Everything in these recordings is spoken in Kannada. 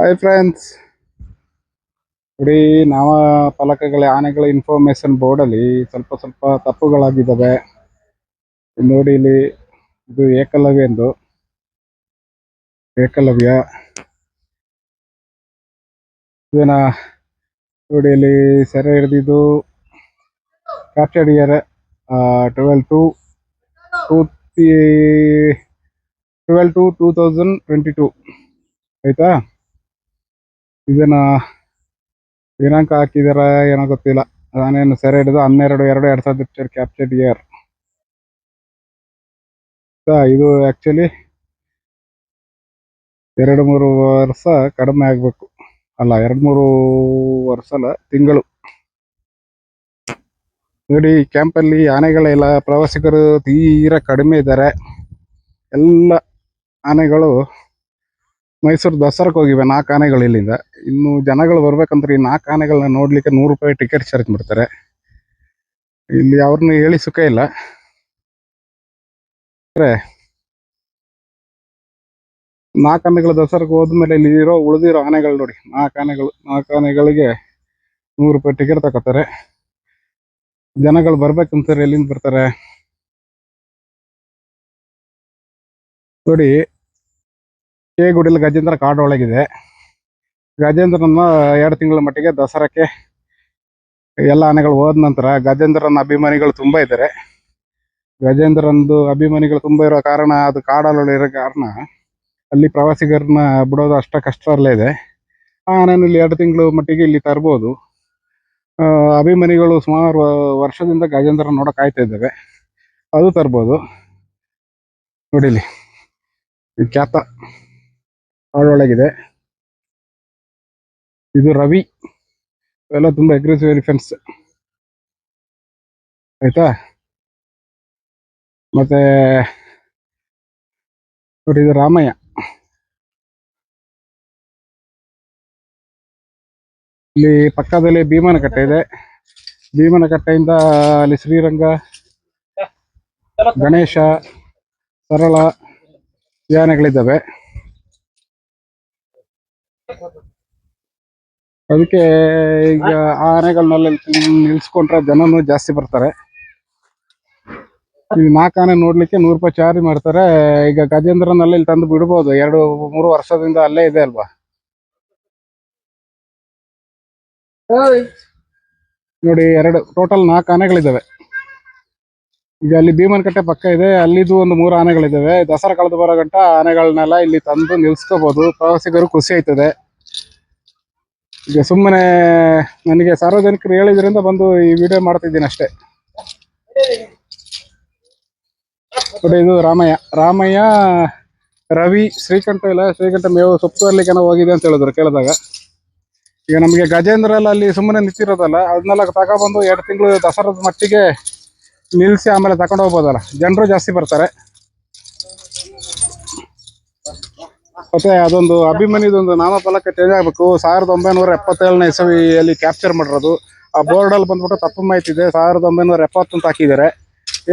ಹಾಯ್ ಫ್ರೆಂಡ್ಸ್ ನೋಡಿ ನಾಮ ಫಲಕಗಳ, ಆನೆಗಳ ಇನ್ಫಾರ್ಮೇಶನ್ ಬೋರ್ಡಲ್ಲಿ ಸ್ವಲ್ಪ ಸ್ವಲ್ಪ ತಪ್ಪುಗಳಾಗಿದ್ದಾವೆ ನೋಡಿ, ಇಲ್ಲಿ ಇದು ಏಕಲವ್ಯ ಎಂದು. ಏಕಲವ್ಯ. ಇದನ್ನ ನೋಡಿ, ಇಲ್ಲಿ ಸೆರೆ ಹಿಡಿದಿದ್ದು captured year twelve two two twelve two two thousand twenty two ಆಯ್ತಾ? ಇದನ್ನ ದಿನಾಂಕ ಹಾಕಿದಾರ ಏನೋ ಗೊತ್ತಿಲ್ಲ. ನಾನೇನು ಸೆರೆ ಹಿಡಿದು ಹನ್ನೆರಡು, ಎರಡು, ಎರಡ್ ಸಾವಿರದ ಇಪ್ಪತ್ತೆರಡು ಕ್ಯಾಪ್ಚರ್ಡ್ ಇಯರ್ ಇದು ಆಕ್ಚುಲಿ ಎರಡು, ಮೂರು ವರ್ಷ ಕಡಿಮೆ ಆಗ್ಬೇಕು. ಅಲ್ಲ, ಎರಡು, ಮೂರು ವರ್ಷ ಅಲ್ಲ, ತಿಂಗಳು. ನೋಡಿ ಕ್ಯಾಂಪ್ ಕ್ಯಾಂಪಲ್ಲಿ ಆನೆಗಳೆಲ್ಲ ಪ್ರವಾಸಿಗರು ತೀರಾ ಕಡಿಮೆ ಇದ್ದಾರೆ ಎಲ್ಲ ಆನೆಗಳು ಮೈಸೂರು ದಸರಾಕ್ಕೆ ಹೋಗಿವೆ ನಾಲ್ಕು ಆನೆಗಳು ಇಲ್ಲಿಂದ. ಇನ್ನು ಜನಗಳು ಬರ್ಬೇಕಂದ್ರೆ ಈ ನಾಲ್ಕು ಆನೆಗಳನ್ನ ನೋಡ್ಲಿಕ್ಕೆ ನೂರು ರೂಪಾಯಿ ಟಿಕೆಟ್ ಚಾರ್ಜ್ ಮಾಡ್ತಾರೆ. ಇಲ್ಲಿ ಅವ್ರನ್ನ ಹೇಳಿ ಸುಖ ಇಲ್ಲ. ನಾಲ್ಕು ಆನೆಗಳು ದಸರಾಕ್ಕೆ ಹೋದ್ಮೇಲೆ ಇಲ್ಲಿ ಇರೋ, ಉಳಿದಿರೋ ಆನೆಗಳು ನೋಡಿ. ನಾಲ್ಕು ಆನೆಗಳು ನಾಲ್ಕು ಆನೆಗಳಿಗೆ ನೂರು ರೂಪಾಯಿ ಟಿಕೆಟ್ ತಗೋತಾರೆ. ಜನಗಳು ಬರ್ಬೇಕಂತಾರೆ ಎಲ್ಲಿಂದ ಬರ್ತಾರೆ? ನೋಡಿ ಕೆ ಗುಡಿಲಿ ಗಜೇಂದ್ರ ಕಾಡು ಒಳಗಿದೆ. ಗಜೇಂದ್ರನ ಎರಡು ತಿಂಗಳ ಮಟ್ಟಿಗೆ ದಸರಾಕ್ಕೆ ಎಲ್ಲ ಆನೆಗಳು ಹೋದ ನಂತರ ಗಜೇಂದ್ರನ ಅಭಿಮಾನಿಗಳು ತುಂಬಾ ಇದ್ದಾರೆ. ಗಜೇಂದ್ರನದು ಅಭಿಮಾನಿಗಳು ತುಂಬಾ ಇರೋ ಕಾರಣ ಅದು ಕಾಡಲ್ಲಿ ಇರೋ ಕಾರಣ ಅಲ್ಲಿ ಪ್ರವಾಸಿಗರನ್ನ ಬಿಡೋದು ಅಷ್ಟ ಕಷ್ಟ ಅಲ್ಲೇ ಇದೆ. ಆ ಆನೆನ ಇಲ್ಲಿ ಎರಡು ತಿಂಗಳು ಮಟ್ಟಿಗೆ ಇಲ್ಲಿ ತರ್ಬೋದು. ಅಭಿಮಾನಿಗಳು ಸುಮಾರು ವರ್ಷದಿಂದ ಗಜೇಂದ್ರ ನೋಡಕ್ ಆಯ್ತಾ ಇದ್ದಾವೆ. ಅದು ತರ್ಬೋದು. ನೋಡಿಲಿ. ಖ್ಯಾತ. ಕಾಡೊಳಗಿದೆ ಇದು ರವಿ. ಇವೆಲ್ಲ ತುಂಬಾ ಅಗ್ರೆಸಿವ್ ಎಲಿಫೆಂಟ್ಸ್ ಆಯ್ತಾ? ಮತ್ತೆ ನೋಡಿ ಇದು ರಾಮಯ್ಯ. ಇಲ್ಲಿ ಪಕ್ಕದಲ್ಲಿ ಭೀಮನ ಕಟ್ಟೆ ಇದೆ. ಭೀಮನ ಕಟ್ಟೆಯಿಂದ ಅಲ್ಲಿ ಶ್ರೀರಂಗ, ಗಣೇಶ, ಸರಳ, ಯಾನೆಗಳಿದ್ದಾವೆ. ಅದಕ್ಕೆ ಈಗ ಆನೆಗಳನ್ನೆಲ್ಲ ನಿಲ್ಸ್ಕೊಂಡ್ರೆ ಜನನು ಜಾಸ್ತಿ ಬರ್ತಾರೆ. ಈ ನಾಲ್ಕು ಆನೆ ನೋಡ್ಲಿಕ್ಕೆ ನೂರು ರೂಪಾಯಿ ಚಾರ್ಜ್ ಮಾಡ್ತಾರೆ. ಈಗ ಗಜೇಂದ್ರನಲ್ಲ ಇಲ್ಲಿ ತಂದು ಬಿಡ್ಬೋದು. ಎರಡು, ಮೂರು ವರ್ಷದಿಂದ ಅಲ್ಲೇ ಇದೆ ಅಲ್ವಾ? ನೋಡಿ ಎರಡು ಟೋಟಲ್ ನಾಲ್ಕು ಆನೆಗಳಿದ್ದಾವೆ. ಈಗ ಅಲ್ಲಿ ಭೀಮನ್ ಕಟ್ಟೆ ಪಕ್ಕ ಇದೆ. ಅಲ್ಲಿದು ಒಂದು ಮೂರು ಆನೆಗಳಿದ್ದಾವೆ ದಸರಾ ಕಳೆದು ಬರೋ ಗಂಟ ಆನೆಗಳನ್ನೆಲ್ಲ ಇಲ್ಲಿ ತಂದು ನಿಲ್ಸ್ಕೋಬಹುದು ಪ್ರವಾಸಿಗರು ಖುಷಿ ಆಯ್ತದೆ. ಈಗ ಸುಮ್ಮನೆ ನನಗೆ ಸಾರ್ವಜನಿಕರು ಹೇಳಿದ್ರಿಂದ ಬಂದು ಈ ವಿಡಿಯೋ ಮಾಡ್ತಿದ್ದೀನಿ ಅಷ್ಟೇ. ಇದು ರಾಮಯ್ಯ. ರಾಮಯ್ಯ, ರವಿ, ಶ್ರೀಕಂಠ ಇಲ್ಲ, ಶ್ರೀಕಂಠ ಮೇವು ಸೊಪ್ಪು ತರ್ಲಿಕ್ಕೆ ಹೋಗಿದೆ ಅಂತ ಹೇಳಿದ್ರು ಕೇಳಿದಾಗ. ಈಗ ನಮಗೆ ಗಜೇಂದ್ರ ಅಲ್ಲಿ ಸುಮ್ಮನೆ ನಿಂತಿರೋದಲ್ಲ, ಅದನ್ನೆಲ್ಲ ತಗೊಬಂದು ಎರಡು ತಿಂಗಳು ದಸರಾದ ಮಟ್ಟಿಗೆ ನಿಲ್ಲಿಸಿ ಆಮೇಲೆ ತಗೊಂಡು ಹೋಗ್ಬೋದಲ್ಲ? ಜನರು ಜಾಸ್ತಿ ಬರ್ತಾರೆ. ಮತ್ತೆ ಅದೊಂದು ಅಭಿಮನ್ಯದೊಂದು ನಾಮಫಲಕ ಚೇಂಜ್ ಆಗಬೇಕು. ಸಾವಿರದ ಒಂಬೈನೂರ ಎಪ್ಪತ್ತೇಳನೇ ಇಸವಿಯಲ್ಲಿ ಕ್ಯಾಪ್ಚರ್ ಮಾಡಿರೋದು. ಆ ಬೋರ್ಡಲ್ಲಿ ಬಂದ್ಬಿಟ್ಟು ತಪ್ಪು ಮಾಹಿತಿ ಇದೆ. ಸಾವಿರದ ಒಂಬೈನೂರ ಎಪ್ಪತ್ತು ಅಂತ ಹಾಕಿದ್ದಾರೆ.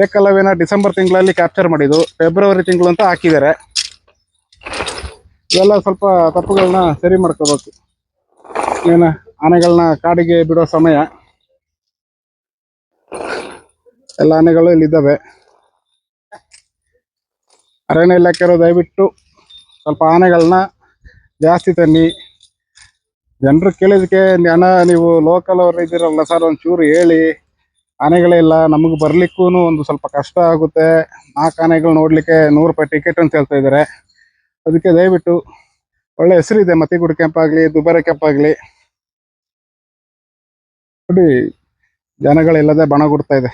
ಏಕಲವ್ಯನ ಡಿಸೆಂಬರ್ ತಿಂಗಳಲ್ಲಿ ಕ್ಯಾಪ್ಚರ್ ಮಾಡಿದ್ದು. ಫೆಬ್ರವರಿ ತಿಂಗಳು ಅಂತ ಹಾಕಿದ್ದಾರೆ. ಇವೆಲ್ಲ ಸ್ವಲ್ಪ ತಪ್ಪುಗಳನ್ನ ಸರಿ ಮಾಡ್ಕೋಬೇಕು. ಏನ ಆನೆಗಳನ್ನ ಕಾಡಿಗೆ ಬಿಡೋ ಸಮಯ. ಎಲ್ಲ ಆನೆಗಳು ಇಲ್ಲಿದ್ದಾವೆ. ಅರಣ್ಯ ಇಲಾಖೆಯವರು ದಯವಿಟ್ಟು ಸ್ವಲ್ಪ ಆನೆಗಳನ್ನ ಜಾಸ್ತಿ ತನ್ನಿ. ಜನರು ಕೇಳಿದಕ್ಕೆ ಹಣ ನೀವು ಲೋಕಲ್ ಅವರು ಇದ್ದೀರಲ್ಲ ಸರ್ ಒಂಚೂರು ಹೇಳಿ. ಆನೆಗಳಿಲ್ಲ ನಮಗೆ ಬರ್ಲಿಕ್ಕೂ ಒಂದು ಸ್ವಲ್ಪ ಕಷ್ಟ ಆಗುತ್ತೆ. ನಾಲ್ಕು ಆನೆಗಳು ನೋಡ್ಲಿಕ್ಕೆ ನೂರು ರೂಪಾಯಿ ಟಿಕೆಟ್ ಅಂತ ಹೇಳ್ತಾ ಇದ್ದಾರೆ ಅದಕ್ಕೆ ದಯವಿಟ್ಟು ಒಳ್ಳೆ ಹೆಸರಿದೆ, ಮತಿಗುಡ್ ಕ್ಯಾಂಪ್ ಆಗಲಿ ದುಬಾರೆ ಕ್ಯಾಂಪ್ ಆಗಲಿ ನೋಡಿ, ಜನಗಳಿಲ್ಲದೆ ಬಣ ಕೊಡ್ತಾ ಇದೆ.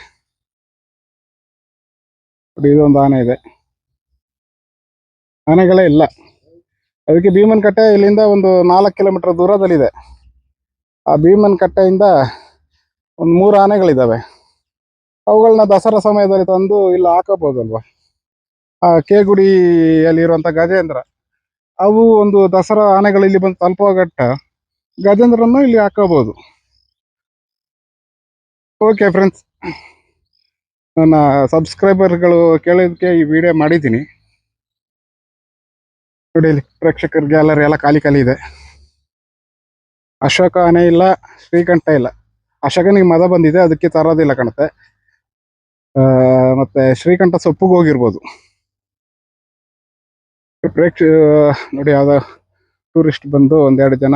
ನೋಡಿ ಇದೊಂದು ಆನೆ ಇದೆ. ಆನೆಗಳೇ ಇಲ್ಲ. ಅದಕ್ಕೆ ಭೀಮನ್ ಕಟ್ಟೆ ಇಲ್ಲಿಂದ ಒಂದು ನಾಲ್ಕು ಕಿಲೋಮೀಟರ್ ದೂರದಲ್ಲಿದೆ. ಆ ಭೀಮನ್ ಕಟ್ಟೆಯಿಂದ ಒಂದು ಮೂರು ಆನೆಗಳಿದ್ದಾವೆ ಅವುಗಳನ್ನ ದಸರಾ ಸಮಯದಲ್ಲಿ ತಂದು ಇಲ್ಲಿ ಹಾಕಬಹುದಲ್ವ? ಆ ಕೇಗುಡಿಯಲ್ಲಿ ಇರುವಂತ ಗಜೇಂದ್ರ, ಅವು ಒಂದು ದಸರಾ ಆನೆಗಳು ಇಲ್ಲಿ ಬಂದು ತಲುಪುವ ಗಜೇಂದ್ರನ್ನು ಇಲ್ಲಿ ಹಾಕಬಹುದು. ಓಕೆ ಫ್ರೆಂಡ್ಸ್ ನನ್ನ ಸಬ್ಸ್ಕ್ರೈಬರ್ಗಳು ಕೇಳಿದಕ್ಕೆ ಈ ವಿಡಿಯೋ ಮಾಡಿದ್ದೀನಿ. ನೋಡಿ ಇಲ್ಲಿ ಪ್ರೇಕ್ಷಕರ ಗ್ಯಾಲರಿ ಎಲ್ಲ ಖಾಲಿ ಖಾಲಿ ಇದೆ. ಅಶೋಕ ಆನೆ ಇಲ್ಲ, ಶ್ರೀಕಂಠ ಇಲ್ಲ. ಅಶೋಕನಿಗೆ ಮದ ಬಂದಿದೆ, ಅದಕ್ಕೆ ತರೋದಿಲ್ಲ ಕಾಣುತ್ತೆ ಮತ್ತೆ ಶ್ರೀಕಂಠ ಸೊಪ್ಪಿಗೆ ಹೋಗಿರ್ಬೋದು. ಪ್ರೇಕ್ಷ, ನೋಡಿ ಯಾವುದೋ ಟೂರಿಸ್ಟ್ ಬಂದು ಒಂದೆರಡು ಜನ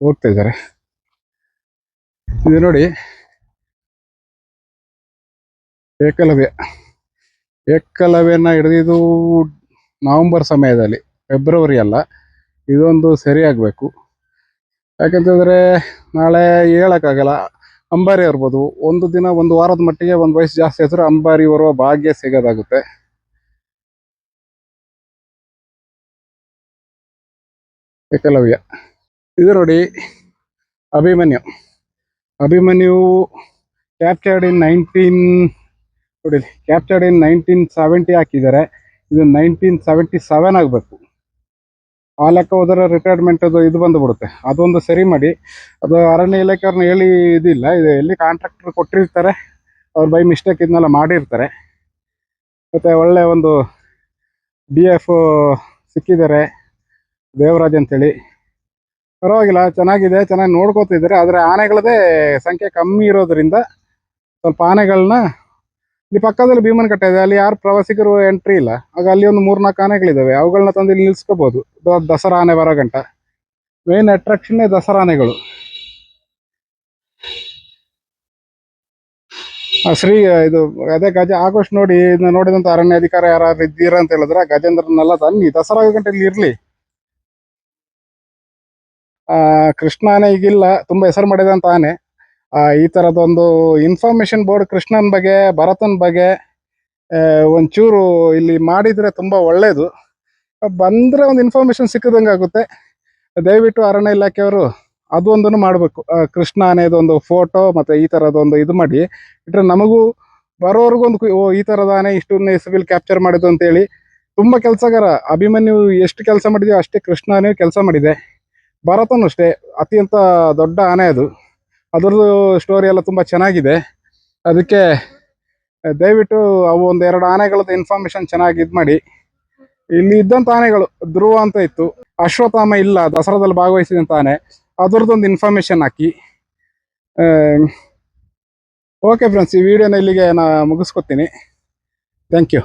ಹೋಗ್ತಾ ಇದ್ದಾರೆ. ಇದು ನೋಡಿ ಏಕಲವ್ಯ. ಏಕಲವ್ಯನ ಹಿಡಿದಿದ್ದು ನವೆಂಬರ್ ಸಮಯದಲ್ಲಿ, ಫೆಬ್ರವರಿ ಅಲ್ಲ, ಇದೊಂದು ಸರಿ ಆಗಬೇಕು. ಯಾಕಂತಂದ್ರೆ ನಾಳೆ ಹೇಳೋಕ್ಕಾಗಲ್ಲ, ಅಂಬಾರಿ ಇರ್ಬೋದು. ಒಂದು ದಿನ, ಒಂದು ವಾರದ ಮಟ್ಟಿಗೆ ಒಂದು ವಯಸ್ಸು ಜಾಸ್ತಿ ಆದ್ರೆ ಅಂಬಾರಿ ಬರುವ ಭಾಗ್ಯ ಸಿಗೋದಾಗುತ್ತೆ. ಏಕಲವ್ಯ. ಇದು ನೋಡಿ Abhimanyu. Abhimanyu captured in nineteen ನೋಡಿ ಕ್ಯಾಪ್ಚರ್ಡ್ ಇನ್ ನೈನ್ಟೀನ್ ಸೆವೆಂಟಿ ಹಾಕಿದ್ದಾರೆ. ಇದು ನೈನ್ಟೀನ್ ಸೆವೆಂಟಿ ಸೆವೆನ್ ಆಗಬೇಕು. ಆ ಲೆಕ್ಕ ಹೋದರೆ ರಿಟೈರ್ಮೆಂಟ್ ಅದು ಇದು ಬಂದುಬಿಡುತ್ತೆ. ಅದೊಂದು ಸರಿ ಮಾಡಿ. ಅದು ಅರಣ್ಯ ಇಲಾಖೆಯವ್ರನ್ನ ಹೇಳಿ ಇದಿಲ್ಲ. ಇದು ಎಲ್ಲಿ ಕಾಂಟ್ರಾಕ್ಟರ್ ಕೊಟ್ಟಿರ್ತಾರೆ, ಅವ್ರು ಬೈ ಮಿಸ್ಟೇಕ್ ಇದನ್ನೆಲ್ಲ ಮಾಡಿರ್ತಾರೆ. ಮತ್ತು ಒಳ್ಳೆ ಒಂದು ಡಿ ಎಫ್ ಸಿಕ್ಕಿದ್ದಾರೆ, ದೇವರಾಜ್ ಅಂತೇಳಿ. ಪರವಾಗಿಲ್ಲ, ಚೆನ್ನಾಗಿದೆ, ಚೆನ್ನಾಗಿ ನೋಡ್ಕೋತಿದ್ದಾರೆ. ಆದರೆ ಆನೆಗಳದೇ ಸಂಖ್ಯೆ ಕಮ್ಮಿ ಇರೋದ್ರಿಂದ ಸ್ವಲ್ಪ ಆನೆಗಳನ್ನ ಇಲ್ಲಿ ಪಕ್ಕದಲ್ಲಿ ಭೀಮನ್ ಕಟ್ಟೆ ಇದೆ. ಅಲ್ಲಿ ಯಾರು ಪ್ರವಾಸಿಗರು ಎಂಟ್ರಿ ಇಲ್ಲ. ಆಗ ಅಲ್ಲಿ ಒಂದು ಮೂರ್ನಾಲ್ಕು ಆನೆಗಳಿದಾವೆ. ಅವುಗಳನ್ನ ತಂದು ಇಲ್ಲಿ ನಿಲ್ಸ್ಕೋಬಹುದು ದಸರಾ ಆನೆ ಬರೋ ಗಂಟ. ಮೇನ್ ಅಟ್ರಾಕ್ಷನ್ ದಸರಾ ಆನೆಗಳು. ಶ್ರೀ, ಇದು, ಅದೇ ಗಜ, ಆಗೋಷ್ಟು ನೋಡಿ ನೋಡಿದಂತ ಅರಣ್ಯ ಅಧಿಕಾರ ಯಾರು ಇದ್ದೀರಾ ಅಂತ ಹೇಳಿದ್ರೆ ಗಜೇಂದ್ರನೆಲ್ಲ ತನ್ನಿ ದಸರಾ ಗಂಟೆ ಇಲ್ಲಿ ಇರ್ಲಿ. ಆ, ಕೃಷ್ಣ ಆನೆ ಈಗಿಲ್ಲ. ತುಂಬಾ ಹೆಸರು ಮಾಡಿದಂತ ಆನೆ. ಈ ತರದೊಂದು ಇನ್ಫಾರ್ಮೇಶನ್ ಬೋರ್ಡ್ ಕೃಷ್ಣನ್ ಬಗ್ಗೆ, ಭರತನ್ ಬಗ್ಗೆ ಒಂಚೂರು ಇಲ್ಲಿ ಮಾಡಿದ್ರೆ ತುಂಬಾ ಒಳ್ಳೇದು. ಬಂದ್ರೆ ಒಂದು ಇನ್ಫಾರ್ಮೇಶನ್ ಸಿಕ್ಕದಂಗೆ ಆಗುತ್ತೆ. ದಯವಿಟ್ಟು ಅರಣ್ಯ ಇಲಾಖೆಯವರು ಅದು ಒಂದನ್ನು ಮಾಡಬೇಕು ಕೃಷ್ಣ ಆನೆದೊಂದು ಫೋಟೋ ಮತ್ತೆ ಈ ತರದೊಂದು ಇದು ಮಾಡಿ. ಇಟ್ರೆ ನಮಗೂ ಬರೋರ್ಗು ಒಂದು ಓ, ಈ ತರದ ಆನೆ ಇಷ್ಟನ್ನ ಸಿವಿಲ್ ಕ್ಯಾಪ್ಚರ್ ಮಾಡಿದ್ದು ಅಂತೇಳಿ ತುಂಬಾ ಕೆಲಸಗಾರ. ಅಭಿಮನ್ಯು ಎಷ್ಟು ಕೆಲಸ ಮಾಡಿದೆಯೋ ಅಷ್ಟೇ ಕೃಷ್ಣ ಕೆಲಸ ಮಾಡಿದೆ. ಭರತನು ಅಷ್ಟೇ. ಅತ್ಯಂತ ದೊಡ್ಡ ಆನೆ ಅದು. ಅದರದ್ದು ಸ್ಟೋರಿ ಎಲ್ಲ ತುಂಬ ಚೆನ್ನಾಗಿದೆ. ಅದಕ್ಕೆ ದಯವಿಟ್ಟು ಅವು ಒಂದು ಎರಡು ಆನೆಗಳದ್ದು ಇನ್ಫಾರ್ಮೇಶನ್ ಚೆನ್ನಾಗಿ ಇದು ಮಾಡಿ. ಇಲ್ಲಿ ಇದ್ದಂಥ ಆನೆಗಳು, ಧ್ರುವ ಅಂತ ಇತ್ತು. ಅಶ್ವತ್ಥಾಮ ಇಲ್ಲ, ದಸರಾದಲ್ಲಿ ಭಾಗವಹಿಸಿದಂಥ ಆನೆ. ಅದರದ್ದೊಂದು ಇನ್ಫಾರ್ಮೇಶನ್ ಹಾಕಿ. ಓಕೆ ಫ್ರೆಂಡ್ಸ್ ಈ ವಿಡಿಯೋನ ಇಲ್ಲಿಗೆ ನಾ ಮುಗಿಸ್ಕೊತೀನಿ. Thank you